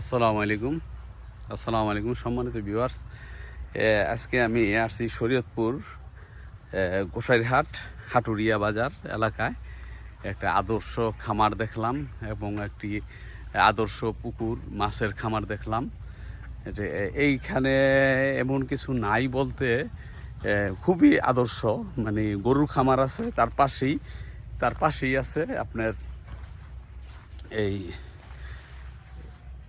আসসালামু আলাইকুম। আসসালামু আলাইকুম সম্মানিত ভিউয়ার্স আজকে আমি আসছি শরীয়তপুর গোসাইরহাট, হাটুরিয়া বাজার এলাকায় একটা আদর্শ খামার দেখলাম এবং একটি আদর্শ পুকুর মাছের খামার দেখলাম। যে এইখানে এমন কিছু নাই বলতে খুবই আদর্শ। মানে গরুর খামার আছে, তার পাশেই তার পাশেই আছে আপনার এই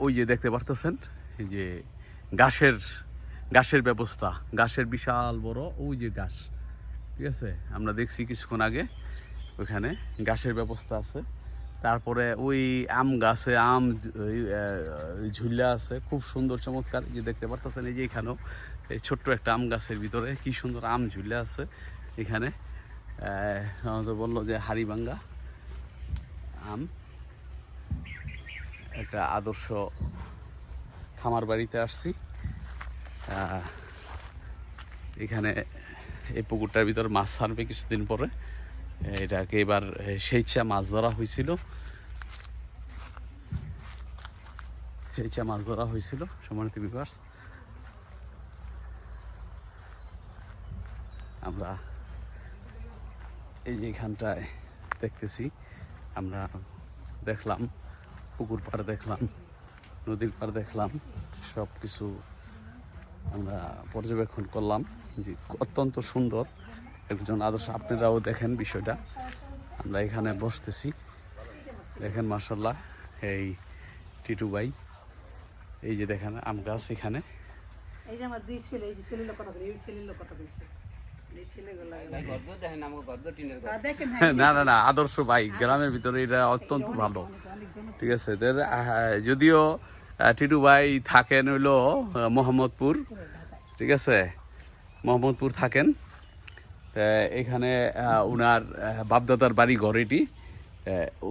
ওই যে দেখতে পারতেছেন যে ঘাসের ঘাসের ব্যবস্থা ঘাসের বিশাল বড় ওই যে ঘাস ঠিক আছে? আমরা দেখছি কিছুক্ষণ আগে ওইখানে ঘাসের ব্যবস্থা আছে। তারপরে ওই আম গাছে, আম ঝুলা আছে, খুব সুন্দর, চমৎকার। যে দেখতে পারতেছেন, এই যে এখানেও এই ছোট্ট একটা আম গাছের ভিতরে কি সুন্দর আম ঝুলা আছে এখানে। আমাদের বলল যে হাড়িভাঙ্গা আম। একটা আদর্শ খামার বাড়িতে আসছি। এখানে এই পুকুরটার ভিতর মাছ ছাড়বে কিছুদিন পরে। এটাকে এবার স্বেচ্ছা মাছ ধরা হয়েছিল। স্বেচ্ছা মাছ ধরা হয়েছিল, সম্মানিত বিভাস আমরা এই যে এখানটায় দেখতেছি, আমরা দেখলাম পুকুর পাড় দেখলাম, নদীর পাড় দেখলাম সব কিছু আমরা পর্যবেক্ষণ করলাম যে অত্যন্ত সুন্দর একজন আদর্শ। আপনারাও দেখেন বিষয়টা। আমরা এখানে বসতেছি। দেখেন মার্শাল্লাহ এই টিটু ভাই। এই যে দেখেন, আম গাছ এখানে। এই যে আমার দুই ছেলে, এই যে ছেলের লোক কথা বলি এই ছেলের লোক কথা বলছে। না না না আদর্শ ভাই গ্রামের ভিতরে এটা অত্যন্ত ভালো। ঠিক আছে যদিও টিটু ভাই থাকেন হইল মোহাম্মদপুর। ঠিক আছে মোহাম্মদপুর থাকেন। এখানে উনার বাপদাদার বাড়ি ঘরেটি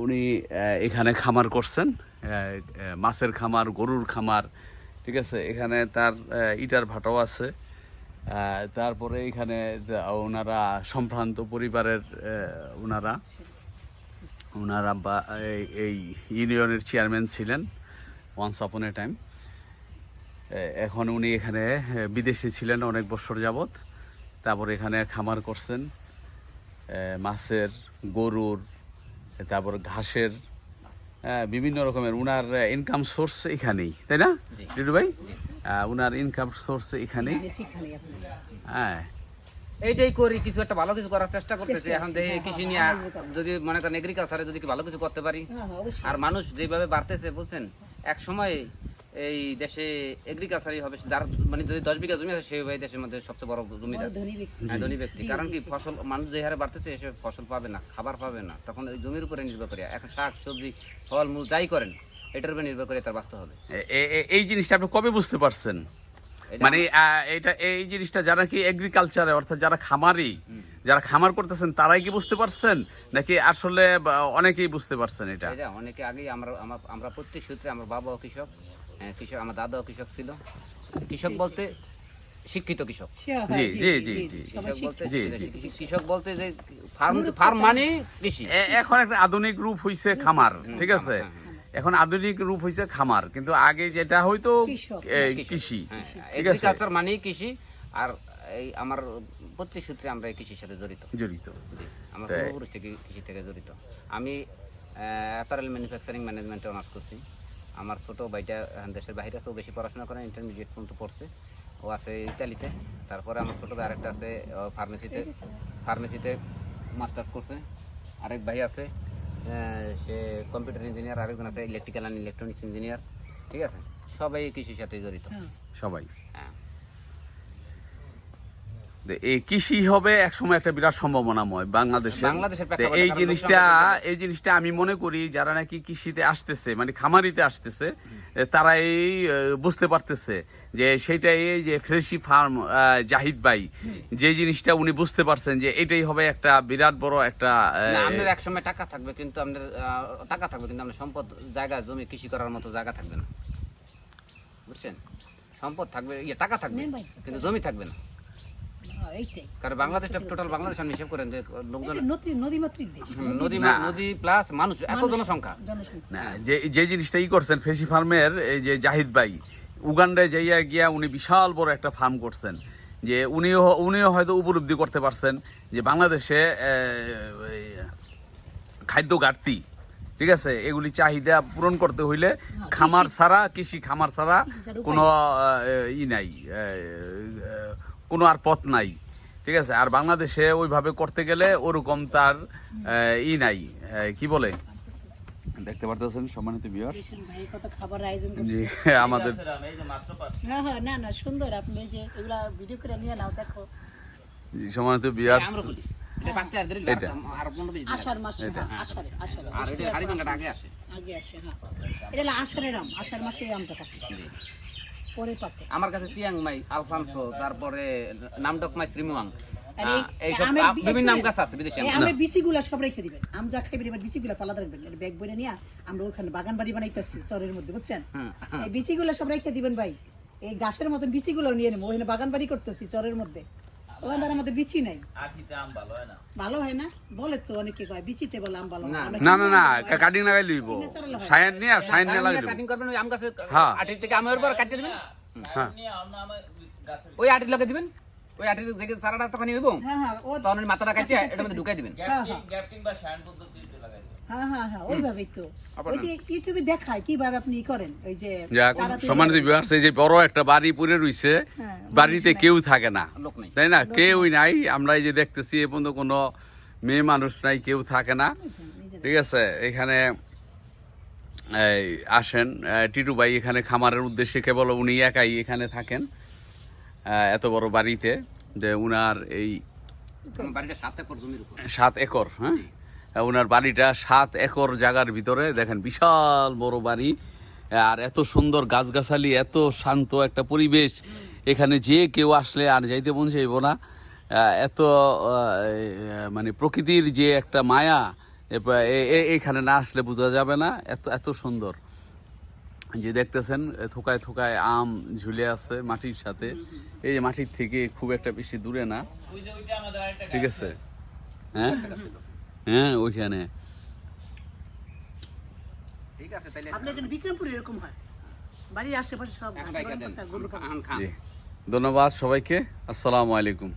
উনি এখানে খামার করছেন মাছের খামার গরুর খামার। ঠিক আছে এখানে তার ইটার ভাটাও আছে। তারপরে এখানে ওনারা সম্ভ্রান্ত পরিবারের ওনারা, ওনার আব্বা এই- ইউনিয়নের চেয়ারম্যান ছিলেন ওয়ান্স আপন এ টাইম এখন উনি এখানে বিদেশে ছিলেন অনেক বছর যাবত তারপর এখানে খামার করছেন মাছের, গরুর তারপর ঘাসের বিভিন্ন রকমের উনার ইনকাম সোর্স এখানেই তাই না? ডিডু ভাই? উনার ইনকাম সোর্স এখানেই। হ্যাঁ। এইটাই করি কিছু একটা ভালো কিছু করার চেষ্টা করতেছি। এখন দেখি কৃষি নিয়ে যদি মনে করেন এগ্রিকালচারে যদি ভালো কিছু করতে পারি। হ্যাঁ হ্যাঁ, অবশ্যই। আর মানুষ যেভাবে বাড়তেছে বুঝছেন? এক সময় এই দেশে এগ্রিকালচারই হবে যার মানে যদি দশ বিঘা জমি আছে সেই ভাই দেশের মধ্যে সবচেয়ে বড় জমিদার ধনী ব্যক্তি। হ্যাঁ, ধনী ব্যক্তি। কারণ কি ফসল মানুষ যে হারে বাড়তেছে এসে ফসল পাবে না খাবার পাবে না। তখন ওই জমির উপরে নির্ভর করে এখন শাক সবজি ফল মূল যাই করেন এটার উপরে নির্ভর করে তার বাঁচতে হবে। এই জিনিসটা আপনি কবে বুঝতে পারছেন? মানে এটা এই জিনিসটা যারা কি এগ্রিকালচারে অর্থাৎ যারা খামারি যারা খামার করতেছেন তারাই কি বুঝতে পারছেন? নাকি আসলে অনেকেই বুঝতে পারছেন এটা? এটা অনেকে আগেই আমরা আমরা প্রত্যেক সূত্রে আমার বাবাও কৃষক কৃষক আমার দাদাও কৃষক ছিল। কৃষক বলতে শিক্ষিত কৃষক। হ্যাঁ, জি, জি জি, জি। কৃষক বলতে যে ফার্ম ফার্ম মানে কৃষি। এখন একটা আধুনিক রূপ হইছে খামার ঠিক আছে? এখন আধুনিক রূপ হইছে খামার কিন্তু আগে যেটা। এ, কৃষি হ্যাঁ, ঠিক আছে? মানেই কৃষি আর এই আমার প্রত্যেক সূত্রে আমরা এই কৃষির সাথে জড়িত। জড়িত। আমার পূর্বপুরুষ থেকে কৃষি থেকে জড়িত। আমি অ্যাপারেল ম্যানুফ্যাকচারিং ম্যানেজমেন্টে অনার্স করছি। আমার ছোট ভাইটা দেশের বাইরে আছে ও বেশি পড়াশোনা করে ইন্টারমিডিয়েট পর্যন্ত পড়ছে। ও আছে ইতালিতে তারপরে আমার ছোট ভাই আরেকটা আছে ফার্মেসিতে ফার্মেসিতে মাস্টার্স করছে। আরেক ভাই আছে সে কম্পিউটার ইঞ্জিনিয়ার আরেকজন আছে ইলেকট্রিক্যাল অ্যান্ড ইলেকট্রনিক্স ইঞ্জিনিয়ার ঠিক আছে? সবাই কৃষির সাথে জড়িত। সবাই। হ্যাঁ। এই কৃষি হবে একসময় একটা বিরাট সম্ভাবনাময় বাংলাদেশে। এই জিনিসটা এই জিনিসটা আমি মনে করি যারা নাকি কৃষিতে আসতেছে মানে খামারিতে আসতেছে তারা এই বুঝতে পারতেছে যে সেইটাই যে ফ্রেশি ফার্ম জাহিদ ভাই যে জিনিসটা উনি বুঝতে পারছেন যে এটাই হবে একটা বিরাট বড় একটা আপনার এক সময় টাকা থাকবে কিন্তু আপনার টাকা থাকবে কিন্তু আপনার সম্পদ জায়গা জমি কৃষি করার মতো জায়গা থাকবে না। বুঝছেন? সম্পদ থাকবে ইয়ে টাকা থাকবে কিন্তু জমি থাকবে না। এইটাই। কারণ বাংলাদেশ টোটাল বাংলাদেশ আপনি হিসাব করেন যে লোকজন নদী নদীমাতৃক দেশ। নদী নদী প্লাস মানুষ এত জনসংখ্যা। জনসংখ্যা। না যে যে জিনিসটা ই করছেন ফেসি ফার্মের এই যে জাহিদ ভাই উগান্ডায় যাইয়া গিয়া উনি বিশাল বড় একটা ফার্ম করছেন যে উনিও উনিও হয়তো উপলব্ধি করতে পারছেন যে বাংলাদেশে খাদ্য ঘাটতি ঠিক আছে? এগুলি চাহিদা পূরণ করতে হইলে খামার ছাড়া কৃষি খামার ছাড়া কোনো ই নাই কোনো আর পথ নাই ঠিক আছে? আর বাংলাদেশে ওইভাবে করতে গেলে ওরকম তার ই নাই কি বলে? দেখতে পারতেছেন সম্মানিত বিয়ার কত খাবার আয়োজন জি আমাদের হ্যাঁ হ্যাঁ না না সুন্দর আপনি যে এগুলা ভিডিও করে নিয়ে নাও দেখো। জি, সম্মানিত বলি এটা। আষাঢ় মাসে হ্যাঁ, আষাঢ়ে আষাঢ়ে। আর এটা হাড়ি ভাঙাটা আগে আসে। আগে আসে হ্যাঁ। এটা হলো আষাঢ়ের আম আষাঢ় মাসে আমটা। পাকে আমার কাছে সিয়াং মাই আলফানসো তারপরে নামডক মাই শ্রীমুয়াং। বিভিন্ন আম শুনেন, গাছ আছে বিদেশি আম এই সব রেখে দিবেন। আম যা খাইবেন এবার বিচিগুলা পালাদা রাখবেন। ব্যাগ বইরে নিয়ে আমরা ওখানে বাগান বাড়ি বানাইতেছি চরের মধ্যে বুঝছেন? এই সব রেখে দিবেন ভাই। এই গাছের মতন নিয়ে নেব। ওখানে বাগান বাড়ি করতেছি চরের মধ্যে। তার আমাদের বিচি নাই। ভালো হয় না। বলে তো অনেকে কয় বিচিতে বলে আম ভালো হয়। না। না না কাটিং লাগাই লইব। সায়ান নিয়ে সায়ান নিয়ে লাগাই কাটিং করবেন আম গাছে হ্যাঁ। আটির থেকে আমের পর কাটিয়ে দিবেন? হ্যাঁ। ওই আটির লগে দিবেন? ওই আটির থেকে সারাটা তখন হ্যাঁ হ্যাঁ ও তখন মাথাটা এটার মধ্যে ঢুকাই দিবেন। হ্যাঁ হ্যাঁ। হ্যাঁ হ্যাঁ হ্যাঁ ওইভাবেই তো। ওই যে ইউটিউবে দেখায় কীভাবে আপনি করেন ওই যে যাক চারা তৈরি সম্মানিত করেন। বিভাগ যে বড় একটা বাড়ি পড়ে রইছে হ্যাঁ, বাড়িতে কেউ থাকে না। তাই না? কেউই নাই। আমরা এই যে দেখতেছি এ পর্যন্ত কোনো মেয়ে মানুষ নাই কেউ থাকে না। ঠিক আছে এখানে এই, আসেন টিটু ভাই এখানে খামারের উদ্দেশ্যে কেবল উনি একাই এখানে থাকেন। এত বড় বাড়িতে যে উনার এই সাত একর জমির সাত একর হ্যাঁ? ওনার বাড়িটা সাত একর জায়গার ভিতরে দেখেন বিশাল বড় বাড়ি। আর এত সুন্দর গাছগাছালি এত শান্ত একটা পরিবেশ। এখানে যে কেউ আসলে আর যাইতে মন চাইব না। এত মানে প্রকৃতির যে একটা মায়া এখানে না আসলে বোঝা যাবে না। এত এত সুন্দর। যে দেখতেছেন থোকায় থোকায় আম ঝুলে আছে মাটির সাথে। এই যে মাটির থেকে খুব একটা বেশি দূরে না। ঠিক আছে? হ্যাঁ? হ্যাঁ ওইখানে। ঠিক আছে বিক্রমপুরে এরকম হয়? বাড়ির আশেপাশে সব ধন্যবাদ সবাইকে। আসসালামু আলাইকুম।